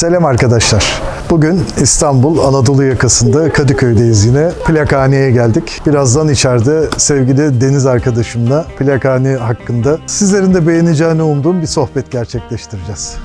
Selam arkadaşlar. Bugün İstanbul Anadolu yakasında Kadıköy'deyiz yine. Plakhaneye geldik. Birazdan içeride sevgili Deniz arkadaşımla plakhane hakkında sizlerin de beğeneceğini umduğum bir sohbet gerçekleştireceğiz.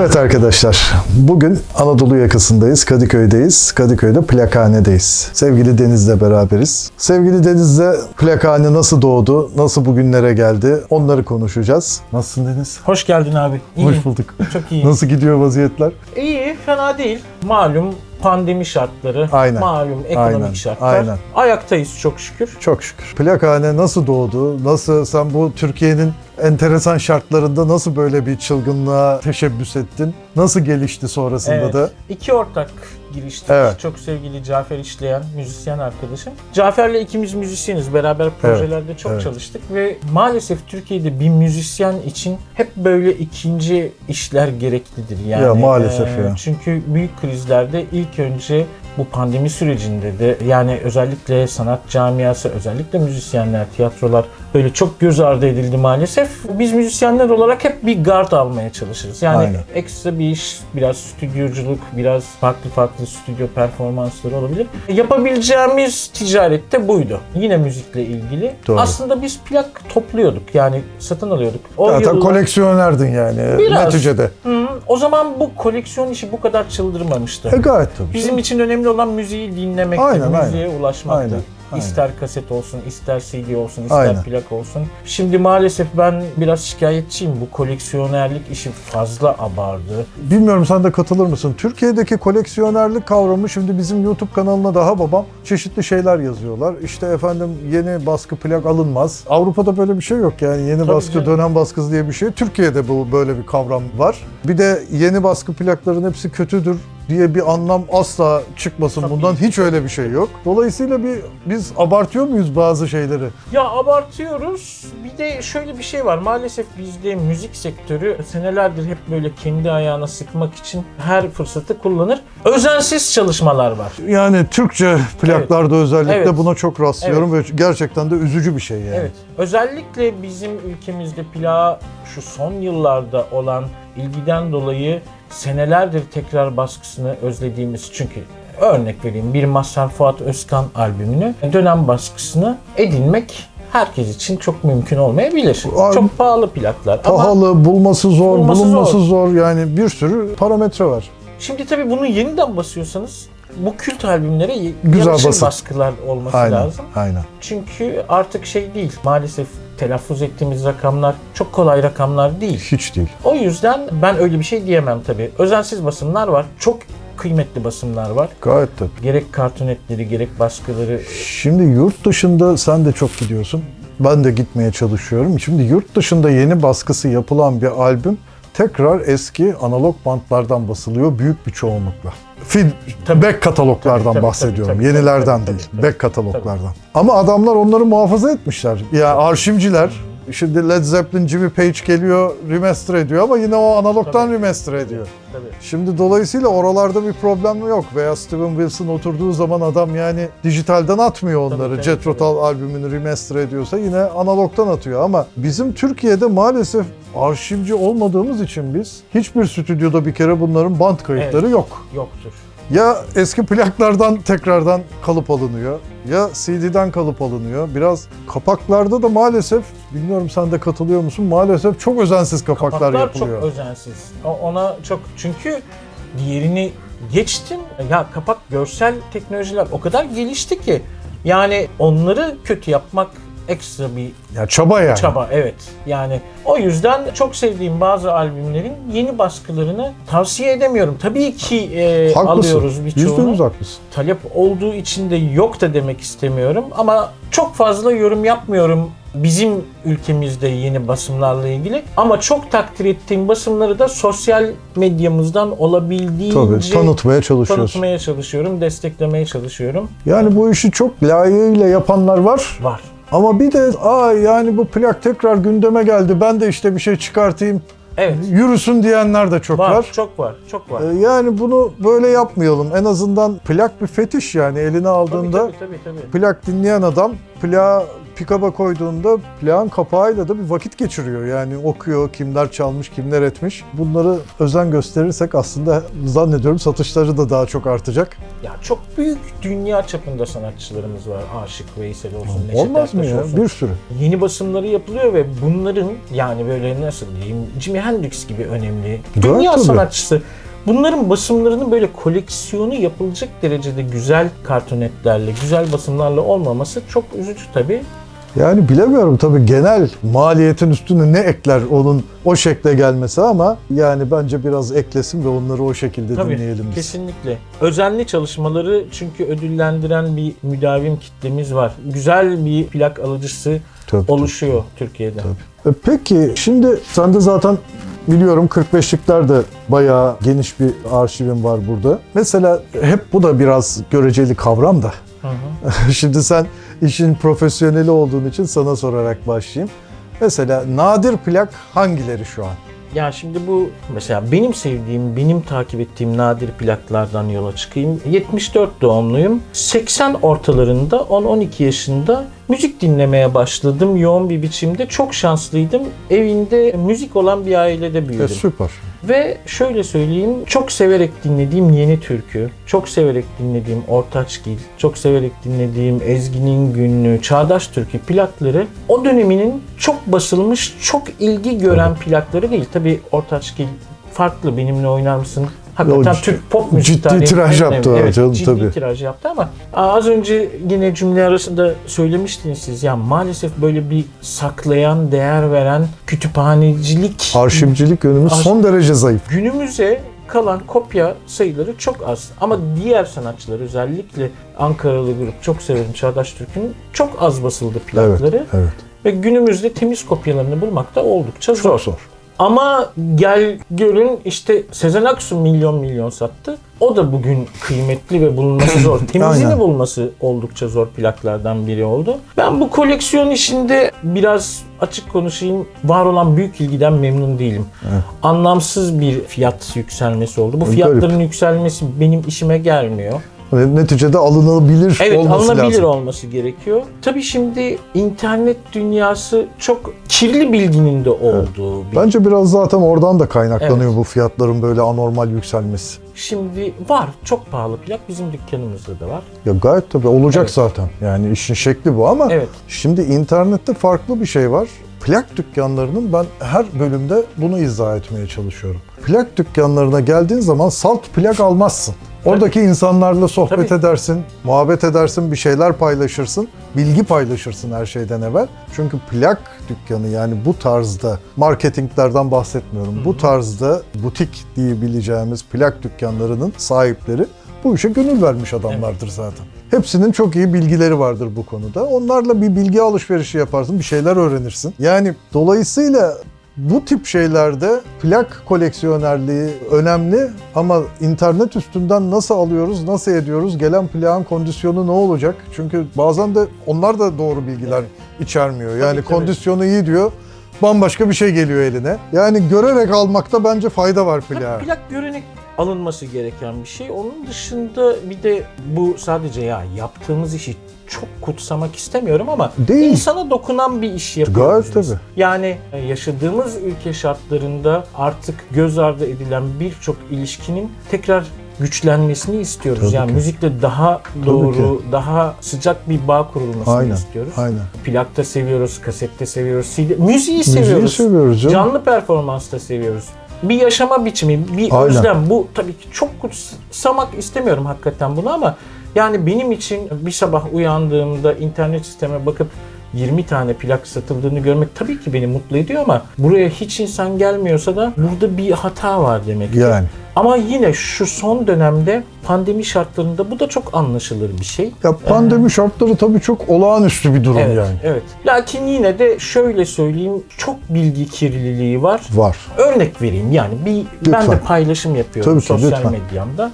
Evet arkadaşlar, bugün Anadolu yakasındayız, Kadıköy'deyiz. Kadıköy'de plakhanedeyiz. Sevgili Deniz'le beraberiz. Sevgili Deniz'le plakhane nasıl doğdu, nasıl bugünlere geldi onları konuşacağız. Nasılsın Deniz? Hoş geldin abi. İyi. Hoş bulduk. Çok iyi. Nasıl gidiyor vaziyetler? İyi, fena değil. Malum pandemi şartları, Aynen. malum ekonomik Aynen, şartlar. aynen. Ayaktayız çok şükür. Çok şükür. Plakhane nasıl doğdu? Nasıl sen bu Türkiye'nin enteresan şartlarında nasıl böyle bir çılgınlığa teşebbüs ettin? Nasıl gelişti sonrasında Evet. da? İki ortak giriştik. Evet. Çok sevgili Cafer İşleyen, müzisyen arkadaşım. Cafer'le ikimiz müzisyeniz. Beraber projelerde çok evet. çalıştık ve maalesef Türkiye'de bir müzisyen için hep böyle ikinci işler gereklidir. Yani, Ya maalesef ya. Çünkü büyük krizlerde ilk önce bu pandemi sürecinde de yani özellikle sanat camiası, özellikle müzisyenler, tiyatrolar böyle çok göz ardı edildi maalesef. Biz müzisyenler olarak hep bir gard almaya çalışırız. Yani Aynen. ekstra bir iş, biraz stüdyoculuk, biraz farklı farklı stüdyo performansları olabilir. Yapabileceğimiz ticarette buydu. Yine müzikle ilgili. Doğru. Aslında biz plak topluyorduk. Yani satın alıyorduk. O Zaten yıllar- koleksiyonerdin yani Biraz. neticede. Hı, o zaman bu koleksiyon işi bu kadar çıldırmamıştı. E gayet tabii. Bizim için önemli olan müziği dinlemekti, Aynen, aynen. müziğe ulaşmaktı. Aynen, aynen. İster kaset olsun, ister CD olsun, ister Aynen. plak olsun. Şimdi maalesef ben biraz şikayetçiyim. Bu koleksiyonerlik işi fazla abardı. Bilmiyorum sen de katılır mısın? Türkiye'deki koleksiyonerlik kavramı şimdi bizim YouTube kanalına daha babam çeşitli şeyler yazıyorlar. İşte efendim yeni baskı plak alınmaz. Avrupa'da böyle bir şey yok yani yeni Tabii baskı canım. dönem baskısı diye bir şey. Türkiye'de bu böyle bir kavram var. Bir de yeni baskı plakların hepsi kötüdür diye bir anlam asla çıkmasın Tabii. bundan. Hiç öyle bir şey yok. Dolayısıyla bir biz abartıyor muyuz bazı şeyleri? Ya abartıyoruz. Bir de şöyle bir şey var. Maalesef bizde müzik sektörü senelerdir hep böyle kendi ayağına sıkmak için her fırsatı kullanır. Özensiz çalışmalar var. Yani Türkçe plaklarda özellikle Evet. buna çok rastlıyorum ve gerçekten de üzücü bir şey yani. Evet. Özellikle bizim ülkemizde plağa şu son yıllarda olan ilgiden dolayı senelerdir tekrar baskısını özlediğimiz çünkü örnek vereyim bir Mazhar Fuat Özkan albümünü dönem baskısını edinmek herkes için çok mümkün olmayabilir. Abi- çok pahalı plaklar ama Pahalı, bulması zor, Bulması bulunması zor. zor. Yani bir sürü parametre var. şimdi tabii bunu yeniden basıyorsanız bu kült albümlere Güzel yakışır basın. baskılar olması Aynen, lazım. aynen. Çünkü artık şey değil. Maalesef telaffuz ettiğimiz rakamlar çok kolay rakamlar değil. Hiç değil. O yüzden ben öyle bir şey diyemem tabii. Özensiz basımlar var. Çok kıymetli basımlar var. Gayet tabii. Gerek kartonetleri gerek baskıları. Şimdi yurt dışında sen de çok gidiyorsun. Ben de gitmeye çalışıyorum. Şimdi yurt dışında yeni baskısı yapılan bir albüm tekrar eski analog bantlardan basılıyor büyük bir çoğunlukla. Fil, Tabii. back kataloglardan Tabii, tabii, bahsediyorum. tabii, tabii, Yenilerden tabii, değil. tabii, back kataloglardan. Ama adamlar onları muhafaza etmişler. Ya arşivciler Şimdi Led Zeppelin, Jimmy Page geliyor, remaster ediyor ama yine o analogdan Tabii. remaster ediyor. Tabii. Şimdi dolayısıyla oralarda bir problem yok. Veya Steven Wilson oturduğu zaman adam yani dijitalden atmıyor onları. tabii, Jet Rotal albümünü remaster ediyorsa yine analogdan atıyor. Ama bizim Türkiye'de maalesef arşivci olmadığımız için biz hiçbir stüdyoda bir kere bunların band kayıtları Evet. yok. Yoktur. Ya eski plaklardan tekrardan kalıp alınıyor ya CD'den kalıp alınıyor. Biraz kapaklarda da maalesef bilmiyorum sen de katılıyor musun? Maalesef çok özensiz kapaklar, Kapaklar yapılıyor. çok özensiz. Ona çok çünkü diğerini geçtim. Ya kapak görsel teknolojiler o kadar gelişti ki yani onları kötü yapmak ekstra bir ya çaba yani. Çaba evet. Yani o yüzden çok sevdiğim bazı albümlerin yeni baskılarını tavsiye edemiyorum. Tabii ki e, Haklısın. alıyoruz birçoğunu. haklısın. Talep olduğu için de yok da demek istemiyorum ama çok fazla yorum yapmıyorum bizim ülkemizde yeni basımlarla ilgili ama çok takdir ettiğim basımları da sosyal medyamızdan olabildiğince Tabii tanıtmaya çalışıyorsun. tanıtmaya çalışıyorum, desteklemeye çalışıyorum. Yani bu işi çok layığıyla yapanlar var. Var. Ama bir de aa yani bu plak tekrar gündeme geldi. Ben de işte bir şey çıkartayım Evet. Yürüsün diyenler de çok Var, var. çok var, çok var. Ee, Yani bunu böyle yapmayalım. En azından plak bir fetiş yani eline tabii, aldığında tabii, tabii, tabii. plak dinleyen adam plağı pikaba koyduğunda plağın kapağıyla da bir vakit geçiriyor. Yani okuyor kimler çalmış, kimler etmiş. Bunları özen gösterirsek aslında zannediyorum satışları da daha çok artacak. Ya çok büyük dünya çapında sanatçılarımız var. Aşık Veysel olsun, Neşet Olmaz mı Ertaş ya? olsun. Bir sürü. Yeni basımları yapılıyor ve bunların yani böyle nasıl diyeyim Jimi Hendrix gibi önemli dünya tabii. sanatçısı. Bunların basımlarının böyle koleksiyonu yapılacak derecede güzel kartonetlerle, güzel basımlarla olmaması çok üzücü tabii. Yani bilemiyorum tabii genel maliyetin üstüne ne ekler onun o şekle gelmesi ama yani bence biraz eklesin ve onları o şekilde Tabii, dinleyelim biz. kesinlikle. Özenli çalışmaları çünkü ödüllendiren bir müdavim kitlemiz var. Güzel bir plak alıcısı Tabii, tabii. oluşuyor Türkiye'de. E, Peki şimdi sende zaten biliyorum 45'likler de bayağı geniş bir arşivin var burada. Mesela hep bu da biraz göreceli kavram da. Hı hı. şimdi sen işin profesyoneli olduğun için sana sorarak başlayayım. Mesela nadir plak hangileri şu an? Ya şimdi bu mesela benim sevdiğim, benim takip ettiğim nadir plaklardan yola çıkayım. 74 doğumluyum. 80 ortalarında 10-12 yaşında müzik dinlemeye başladım yoğun bir biçimde. Çok şanslıydım. Evinde müzik olan bir ailede E, büyüdüm. süper. Ve şöyle söyleyeyim, çok severek dinlediğim Yeni Türkü, çok severek dinlediğim Ortaçgil, çok severek dinlediğim Ezgi'nin Günlüğü, Çağdaş Türkü plakları o döneminin çok basılmış, çok ilgi gören plakları değil. Tabii Ortaçgil farklı, benimle oynar mısın? Hakikaten Türk pop müzik ciddi tarihinin tiraj yaptı evet, canım, ciddi tabii. tiraj yaptı ama az önce yine cümle arasında söylemiştiniz siz ya maalesef böyle bir saklayan, değer veren kütüphanecilik Arşivcilik yönümüz Arşiv- son derece zayıf. Günümüze kalan kopya sayıları çok az. Ama diğer sanatçılar özellikle Ankaralı grup çok severim Çağdaş Türk'ün çok az basıldı plakları. Evet. Ve günümüzde temiz kopyalarını bulmak da oldukça zor. Çok zor. Ama gel görün işte Sezen Aksu milyon milyon sattı. O da bugün kıymetli ve bulunması zor. Temizini bulması oldukça zor plaklardan biri oldu. Ben bu koleksiyon işinde biraz açık konuşayım. Var olan büyük ilgiden memnun değilim. Evet. Anlamsız bir fiyat yükselmesi oldu. Bu Garip. fiyatların yükselmesi benim işime gelmiyor. Ve neticede alınabilir Evet olması alınabilir lazım. olması gerekiyor. Tabii şimdi internet dünyası çok kirli bilginin de olduğu bir Bence biraz zaten oradan da kaynaklanıyor bu fiyatların böyle anormal yükselmesi. Şimdi var. Çok pahalı plak. Bizim dükkanımızda da var. Ya gayet tabii olacak Evet. zaten. Yani işin şekli bu ama Evet. şimdi internette farklı bir şey var. Plak dükkanlarının ben her bölümde bunu izah etmeye çalışıyorum. Plak dükkanlarına geldiğin zaman salt plak almazsın. Oradaki insanlarla sohbet Tabii. edersin, muhabbet edersin, bir şeyler paylaşırsın, bilgi paylaşırsın her şeyden evvel. Çünkü plak dükkanı yani bu tarzda marketinglerden bahsetmiyorum. Bu tarzda butik diyebileceğimiz plak dükkanlarının sahipleri bu işe gönül vermiş adamlardır zaten. Hepsinin çok iyi bilgileri vardır bu konuda. Onlarla bir bilgi alışverişi yaparsın, bir şeyler öğrenirsin. Yani dolayısıyla bu tip şeylerde plak koleksiyonerliği önemli ama internet üstünden nasıl alıyoruz, nasıl ediyoruz, gelen plağın kondisyonu ne olacak? Çünkü bazen de onlar da doğru bilgiler içermiyor. Yani tabii. kondisyonu iyi diyor, bambaşka bir şey geliyor eline. Yani görerek almakta bence fayda var. Tabii plak görerek alınması gereken bir şey. Onun dışında bir de bu sadece ya yaptığımız işi çok kutsamak istemiyorum ama Değil. insana dokunan bir iş yapıyoruz Gayet biz. tabii. Yani yaşadığımız ülke şartlarında artık göz ardı edilen birçok ilişkinin tekrar güçlenmesini istiyoruz. Tabii yani ki. müzikle daha doğru, daha sıcak bir bağ kurulmasını Aynen, istiyoruz. aynen. Plakta seviyoruz, kasette seviyoruz, CD, müziği Müziği seviyoruz. seviyoruz canım. Canlı performansta seviyoruz. Bir yaşama biçimi, bir Aynen. özlem. Bu tabii ki çok kutsamak istemiyorum hakikaten bunu ama yani benim için bir sabah uyandığımda internet sisteme bakıp 20 tane plak satıldığını görmek tabii ki beni mutlu ediyor ama buraya hiç insan gelmiyorsa da burada bir hata var demek ki. Yani. Ama yine şu son dönemde pandemi şartlarında bu da çok anlaşılır bir şey. Ya pandemi şartları tabii çok olağanüstü bir durum Evet, yani. evet. Lakin yine de şöyle söyleyeyim çok bilgi kirliliği var. Var. Örnek vereyim yani bir ben Lütfen. de paylaşım yapıyorum Tabii ki, sosyal lütfen. medyamda.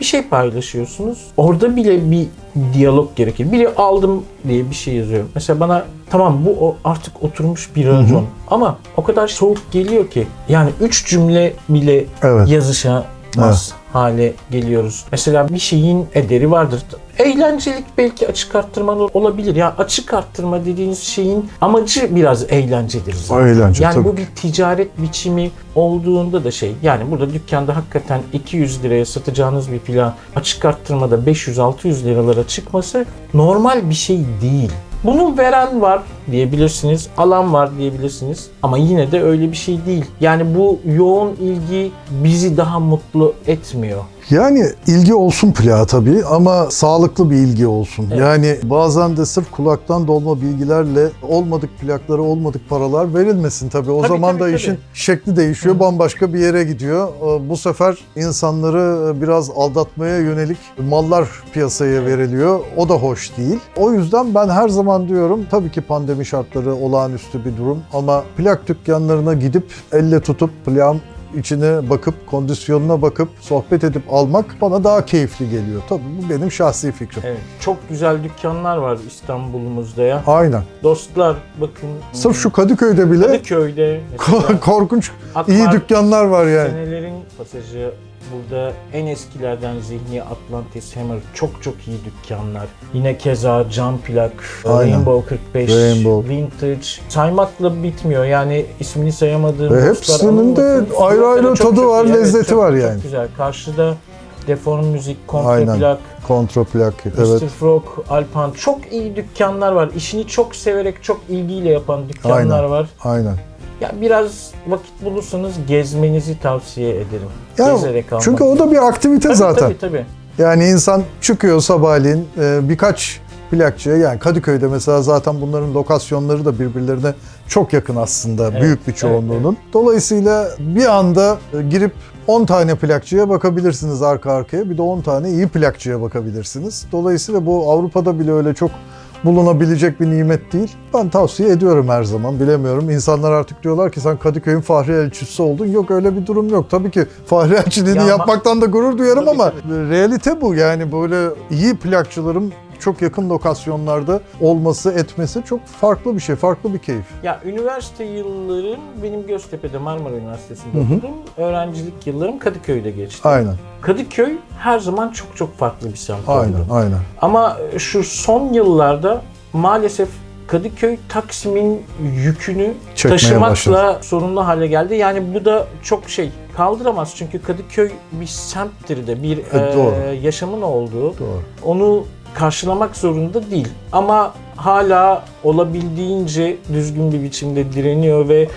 Bir şey paylaşıyorsunuz. Orada bile bir diyalog gerekir. Biri aldım diye bir şey yazıyor. Mesela bana tamam bu o artık oturmuş bir racon. Ama o kadar soğuk geliyor ki yani üç cümle bile Evet. yazışamaz hale geliyoruz. Mesela bir şeyin ederi vardır. Eğlencelik belki açık arttırma olabilir. Ya açık arttırma dediğiniz şeyin amacı biraz eğlencedir zaten. Eğlence, yani tabii bu bir ticaret biçimi olduğunda da şey. Yani burada dükkanda hakikaten 200 liraya satacağınız bir plan açık arttırmada 500-600 liralara çıkması normal bir şey değil. Bunu veren var diyebilirsiniz, alan var diyebilirsiniz ama yine de öyle bir şey değil. Yani bu yoğun ilgi bizi daha mutlu etmiyor. Yani ilgi olsun plağa tabii ama sağlıklı bir ilgi olsun. Evet. Yani bazen de sırf kulaktan dolma bilgilerle olmadık plaklara olmadık paralar verilmesin tabii. O Tabii, zaman tabii, da tabii. işin şekli değişiyor, bambaşka bir yere gidiyor. Ee, Bu sefer insanları biraz aldatmaya yönelik mallar piyasaya veriliyor. O da hoş değil. O yüzden ben her zaman diyorum tabii ki pandemi şartları olağanüstü bir durum ama plak dükkanlarına gidip elle tutup plağın içine bakıp, kondisyonuna bakıp, sohbet edip almak bana daha keyifli geliyor. Tabii bu benim şahsi fikrim. Evet, çok güzel dükkanlar var İstanbul'umuzda ya. Aynen. Dostlar bakın Sırf şu Kadıköy'de bile Kadıköy'de mesela korkunç iyi dükkanlar var yani. Senelerin pasajı burada en eskilerden Zihni Atlantis Hammer çok çok iyi dükkanlar. Yine keza Cam Plak, Aynen. Rainbow 45, Rainbow. Vintage. Saymakla bitmiyor yani ismini sayamadığım Ve hepsinin de ayrı ayrı çok tadı çok var, iyi. lezzeti çok- var çok yani. güzel. Karşıda Deform Müzik, Kontra. Plak, Kontraplak Mr. evet. Frog, Alpan çok iyi dükkanlar var. İşini çok severek, çok ilgiyle yapan dükkanlar Aynen. var. Aynen. Ya biraz vakit bulursanız gezmenizi tavsiye ederim. Ya, Gezerek almak. çünkü o da bir aktivite tabii, zaten. Tabii tabii. Yani insan çıkıyor sabahleyin e, birkaç plakçıya yani Kadıköy'de mesela zaten bunların lokasyonları da birbirlerine çok yakın aslında Evet, büyük bir evet, çoğunluğunun. Dolayısıyla bir anda e, girip 10 tane plakçıya bakabilirsiniz arka arkaya. Bir de 10 tane iyi plakçıya bakabilirsiniz. Dolayısıyla bu Avrupa'da bile öyle çok bulunabilecek bir nimet değil. Ben tavsiye ediyorum her zaman. Bilemiyorum. İnsanlar artık diyorlar ki sen Kadıköy'ün Fahri Elçisi oldun. Yok öyle bir durum yok. Tabii ki Fahri Elçiliğini Ya yapmaktan da gurur duyarım ama realite bu. Yani böyle iyi plakçıların çok yakın lokasyonlarda olması, etmesi çok farklı bir şey, farklı bir keyif. Ya üniversite yıllarım benim Göztepe'de Marmara Üniversitesi'nde okudum. Öğrencilik yıllarım Kadıköy'de geçti. Aynen, Kadıköy her zaman çok çok farklı bir semt aynen, oldu. aynen. Ama şu son yıllarda maalesef Kadıköy Taksim'in yükünü Çekmeye taşımakla sorunlu hale geldi. Yani bu da çok şey kaldıramaz. Çünkü Kadıköy bir semttir de bir doğru. e, yaşamın olduğu. Doğru. Onu karşılamak zorunda değil. Ama hala olabildiğince düzgün bir biçimde direniyor ve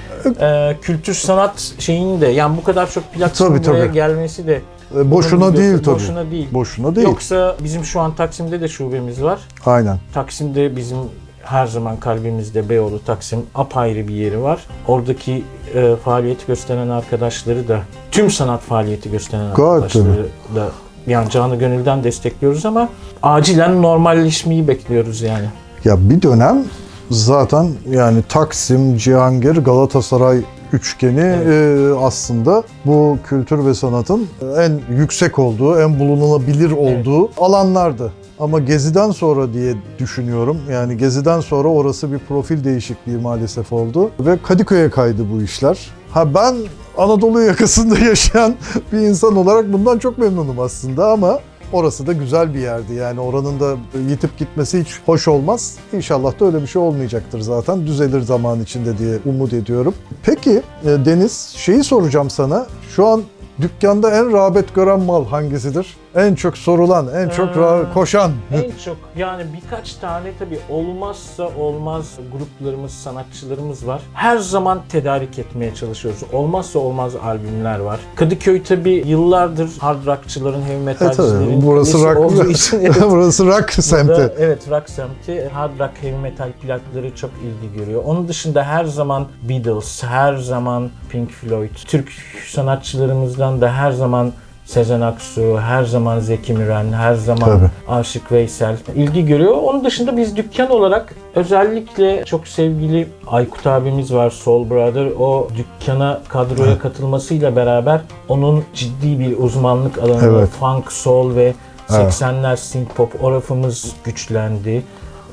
e, kültür sanat şeyini de yani bu kadar çok plakçının Tabii, buraya tabii. gelmesi de E, boşuna değil tabii. Boşuna değil. Boşuna değil. Yoksa bizim şu an Taksim'de de şubemiz var. Aynen. Taksim'de bizim her zaman kalbimizde Beyoğlu Taksim apayrı bir yeri var. Oradaki e, faaliyeti gösteren arkadaşları da tüm sanat faaliyeti gösteren Gayet arkadaşları da yani canı gönülden destekliyoruz ama acilen normalleşmeyi bekliyoruz yani. Ya bir dönem zaten yani Taksim, Cihangir, Galatasaray üçgeni e, aslında bu kültür ve sanatın en yüksek olduğu, en bulunulabilir olduğu alanlardı. Ama Gezi'den sonra diye düşünüyorum. Yani Gezi'den sonra orası bir profil değişikliği maalesef oldu. Ve Kadıköy'e kaydı bu işler. Ha ben Anadolu yakasında yaşayan bir insan olarak bundan çok memnunum aslında ama Orası da güzel bir yerdi yani oranın da yitip gitmesi hiç hoş olmaz. İnşallah da öyle bir şey olmayacaktır zaten. Düzelir zaman içinde diye umut ediyorum. Peki e, Deniz şeyi soracağım sana. Şu an dükkanda en rağbet gören mal hangisidir? En çok sorulan, en çok ra- Ee, koşan. En çok yani birkaç tane tabii olmazsa olmaz gruplarımız, sanatçılarımız var. Her zaman tedarik etmeye çalışıyoruz. Olmazsa olmaz albümler var. Kadıköy tabii yıllardır hard rockçıların, heavy E metalcilerin tabii burası kalesi rock, olduğu için evet, burası rock semti. Burada, evet rock semti. Hard rock heavy metal plakları çok ilgi görüyor. Onun dışında her zaman Beatles, her zaman Pink Floyd, Türk sanatçılarımızdan da her zaman Sezen Aksu, her zaman Zeki Müren, her zaman Tabii. Aşık Veysel ilgi görüyor. Onun dışında biz dükkan olarak özellikle çok sevgili Aykut abimiz var Soul Brother. O dükkana kadroya katılmasıyla beraber onun ciddi bir uzmanlık alanı Evet. funk, soul ve Evet. 80'ler synth pop orafımız güçlendi.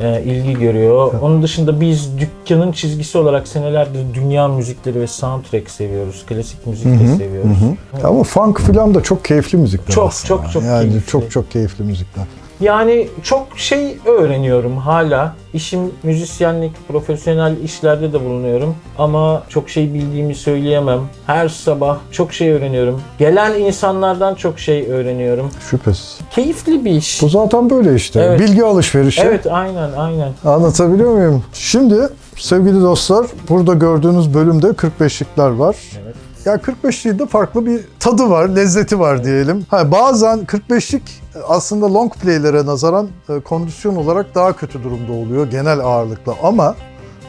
Ee, ilgi görüyor. Onun dışında biz dükkanın çizgisi olarak senelerdir dünya müzikleri ve soundtrack seviyoruz. Klasik müzik de seviyoruz. Ama funk filan da çok keyifli müzikler Çok, aslında. çok, çok yani keyifli. çok çok keyifli müzikler. Yani çok şey öğreniyorum hala. İşim müzisyenlik, profesyonel işlerde de bulunuyorum. Ama çok şey bildiğimi söyleyemem. Her sabah çok şey öğreniyorum. Gelen insanlardan çok şey öğreniyorum. Şüphesiz. Keyifli bir iş. Bu zaten böyle işte. Evet. Bilgi alışverişi. Evet aynen aynen. Anlatabiliyor muyum? Şimdi sevgili dostlar burada gördüğünüz bölümde 45'likler var. Evet. Ya 45'liğinde farklı bir tadı var, lezzeti var diyelim. Ha, bazen 45'lik aslında long play'lere nazaran e, kondisyon olarak daha kötü durumda oluyor genel ağırlıkla. Ama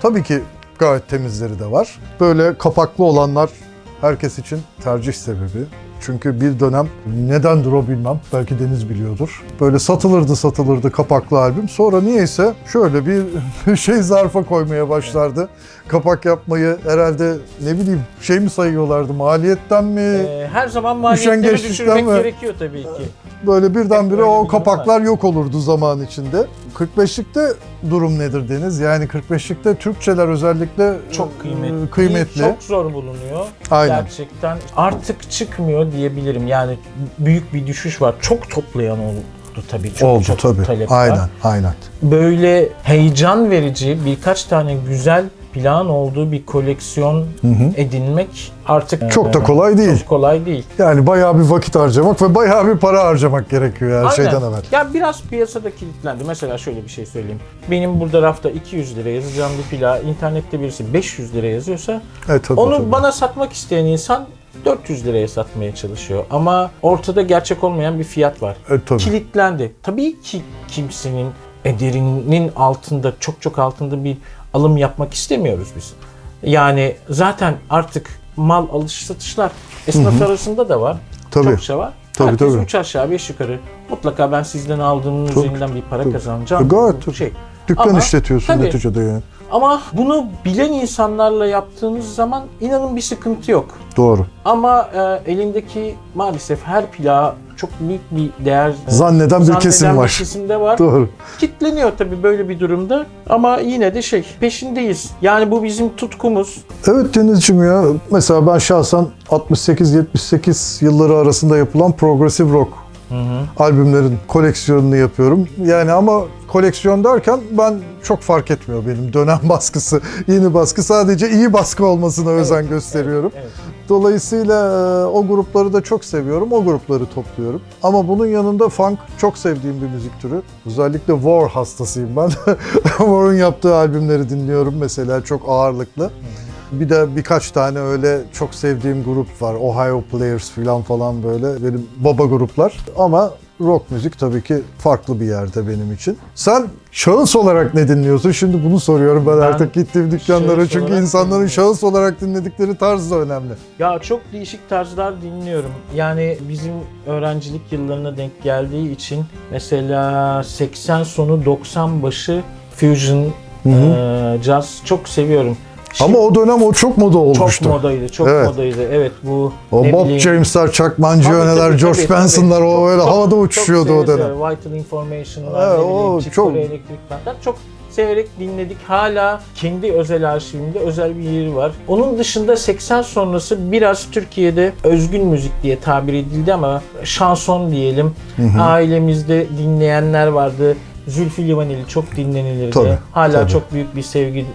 tabii ki gayet temizleri de var. Böyle kapaklı olanlar herkes için tercih sebebi. Çünkü bir dönem nedendir o bilmem. Belki Deniz biliyordur. Böyle satılırdı satılırdı kapaklı albüm. Sonra niyeyse şöyle bir şey zarfa koymaya başlardı. Kapak yapmayı herhalde ne bileyim şey mi sayıyorlardı maliyetten mi? Ee, her zaman maliyetleri Üşengeçlikten düşürmek mi? gerekiyor tabii ki. Böyle birdenbire o kapaklar yok olurdu zaman içinde. 45'likte durum nedir Deniz? Yani 45'likte Türkçeler özellikle Çok e, kıymetli. kıymetli. Çok zor bulunuyor. Aynen. Gerçekten artık çıkmıyor diyebilirim. Yani büyük bir düşüş var. Çok toplayan oldu tabii. Çok, Oldu çok tabii. talep var. Aynen, aynen. Böyle heyecan verici birkaç tane güzel plan olduğu bir koleksiyon edinmek artık Çok da e, kolay değil. Çok kolay değil. Yani bayağı bir vakit harcamak ve bayağı bir para harcamak gerekiyor her Aynen. şeyden evvel. Ya biraz piyasada kilitlendi. Mesela şöyle bir şey söyleyeyim. Benim burada rafta 200 lira yazacağım bir plağı internette birisi 500 lira yazıyorsa Evet, tabii, onu tabii. bana satmak isteyen insan 400 liraya satmaya çalışıyor. Ama ortada gerçek olmayan bir fiyat var. Evet, tabii. Kilitlendi. Tabii ki kimsenin ederinin altında, çok çok altında bir alım yapmak istemiyoruz biz. Yani zaten artık mal alış satışlar esnaf arasında da var. Tabii. Çokça var. Tabii, Herkes tabii. üç aşağı beş yukarı. Mutlaka ben sizden aldığımın Tabii, üzerinden bir para tabii. kazanacağım. Gayet tabii. şey. Dükkan Ama işletiyorsun tabii. neticede yani. Ama bunu bilen insanlarla yaptığınız zaman inanın bir sıkıntı yok. Doğru. Ama e, elindeki maalesef her plağa çok büyük bir değer Zanneden bir kesim bir var. kesimde var. Doğru. Kitleniyor tabii böyle bir durumda ama yine de şey peşindeyiz. Yani bu bizim tutkumuz. Evet Denizciğim ya mesela ben şahsen 68-78 yılları arasında yapılan progressive rock albümlerin koleksiyonunu yapıyorum. Yani ama koleksiyon derken ben çok fark etmiyor benim dönem baskısı, yeni baskı sadece iyi baskı olmasına özen gösteriyorum. Evet. Dolayısıyla e, o grupları da çok seviyorum. O grupları topluyorum. Ama bunun yanında funk çok sevdiğim bir müzik türü. Özellikle War hastasıyım ben. War'un yaptığı albümleri dinliyorum mesela çok ağırlıklı. Bir de birkaç tane öyle çok sevdiğim grup var. Ohio Players falan falan böyle benim baba gruplar. Ama rock müzik tabii ki farklı bir yerde benim için. Sen şahıs olarak ne dinliyorsun? Şimdi bunu soruyorum ben, Ben artık gittiğim dükkanlara. Çünkü insanların dinliyorum. şahıs olarak dinledikleri tarz da önemli. Ya çok değişik tarzlar dinliyorum. Yani bizim öğrencilik yıllarına denk geldiği için mesela 80 sonu 90 başı fusion, e, jazz çok seviyorum. Ama o dönem o çok moda çok olmuştu. modaydı, çok Evet. modaydı. Evet bu O Bob bileyim- James'ler, Chuck Tabii, tabii, George tabii, Benson'lar tabii. o Çok- öyle çok- havada uçuşuyordu o çok dönem. seve- Vital Information'lar, Evet, o çok- Electric Band'ler çok severek dinledik. Hala kendi özel arşivimde özel bir yeri var. Onun dışında 80 sonrası biraz Türkiye'de özgün müzik diye tabir edildi ama şanson diyelim. Ailemizde dinleyenler vardı. Zülfü Livaneli çok dinlenilirdi. Tabii, Hala tabii. çok büyük bir sevgi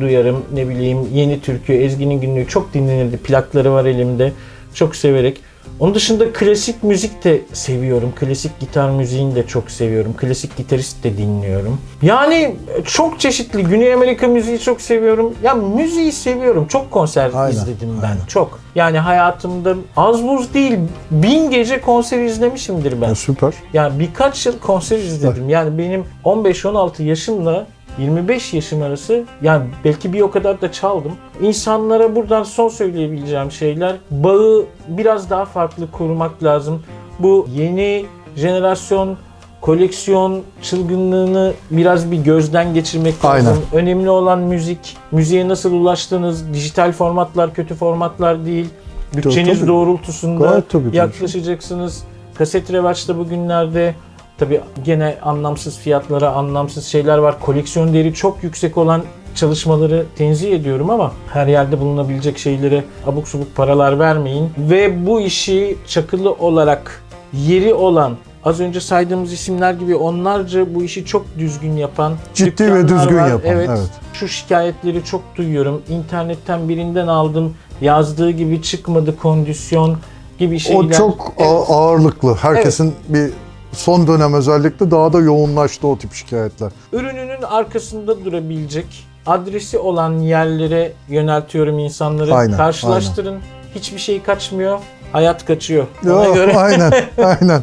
duyarım. Ne bileyim Yeni Türkü, Ezgi'nin Günlüğü çok dinlenirdi. Plakları var elimde. Çok severek. Onun dışında klasik müzik de seviyorum. Klasik gitar müziğini de çok seviyorum. Klasik gitarist de dinliyorum. Yani çok çeşitli. Güney Amerika müziği çok seviyorum. Ya müziği seviyorum. Çok konser Aynen, izledim ben. aynen. Çok. Yani hayatımda az buz değil. Bin gece konser izlemişimdir ben. Ya süper. Yani birkaç yıl konser izledim. Yani benim 15-16 yaşımla 25 yaşım arası yani belki bir o kadar da çaldım. İnsanlara buradan son söyleyebileceğim şeyler bağı biraz daha farklı korumak lazım. Bu yeni jenerasyon koleksiyon çılgınlığını biraz bir gözden geçirmek Aynen. lazım. Önemli olan müzik. Müziğe nasıl ulaştınız? Dijital formatlar kötü formatlar değil. Bütçeniz tabii. doğrultusunda Gayet tabii ki. yaklaşacaksınız. Kaset revaçta bugünlerde tabi gene anlamsız fiyatlara, anlamsız şeyler var. Koleksiyon değeri çok yüksek olan çalışmaları tenzih ediyorum ama her yerde bulunabilecek şeylere abuk subuk paralar vermeyin. Ve bu işi çakılı olarak yeri olan az önce saydığımız isimler gibi onlarca bu işi çok düzgün yapan Ciddi ve düzgün var. yapan, Evet. evet. Şu şikayetleri çok duyuyorum. İnternetten birinden aldım. Yazdığı gibi çıkmadı kondisyon gibi şeyler. O çok Evet. ağırlıklı. Herkesin bir son dönem özellikle daha da yoğunlaştı o tip şikayetler. ürününün arkasında durabilecek adresi olan yerlere yöneltiyorum insanları. Aynen, Karşılaştırın. Hiçbir şey kaçmıyor. Hayat kaçıyor. Ona Yo, göre aynen, aynen,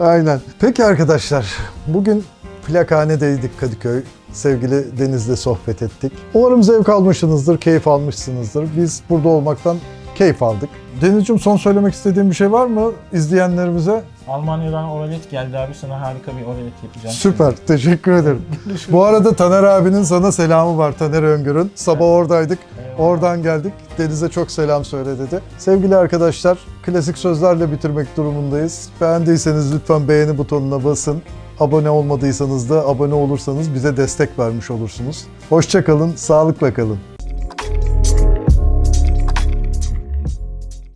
aynen. Peki arkadaşlar, bugün plakhanedeydik Kadıköy. Sevgili Deniz'le sohbet ettik. Umarım zevk almışsınızdır, keyif almışsınızdır. Biz burada olmaktan keyif aldık. Deniz'ciğim son söylemek istediğin bir şey var mı izleyenlerimize? Almanya'dan oralet geldi abi sana harika bir oralet yapacağım. Süper, teşekkür ederim. Bu arada Taner abinin sana selamı var, Taner Öngör'ün. Sabah oradaydık, Eyvallah. oradan geldik. Deniz'e çok selam söyle dedi. Sevgili arkadaşlar, klasik sözlerle bitirmek durumundayız. Beğendiyseniz lütfen beğeni butonuna basın. Abone olmadıysanız da abone olursanız bize destek vermiş olursunuz. Hoşçakalın, sağlıkla kalın.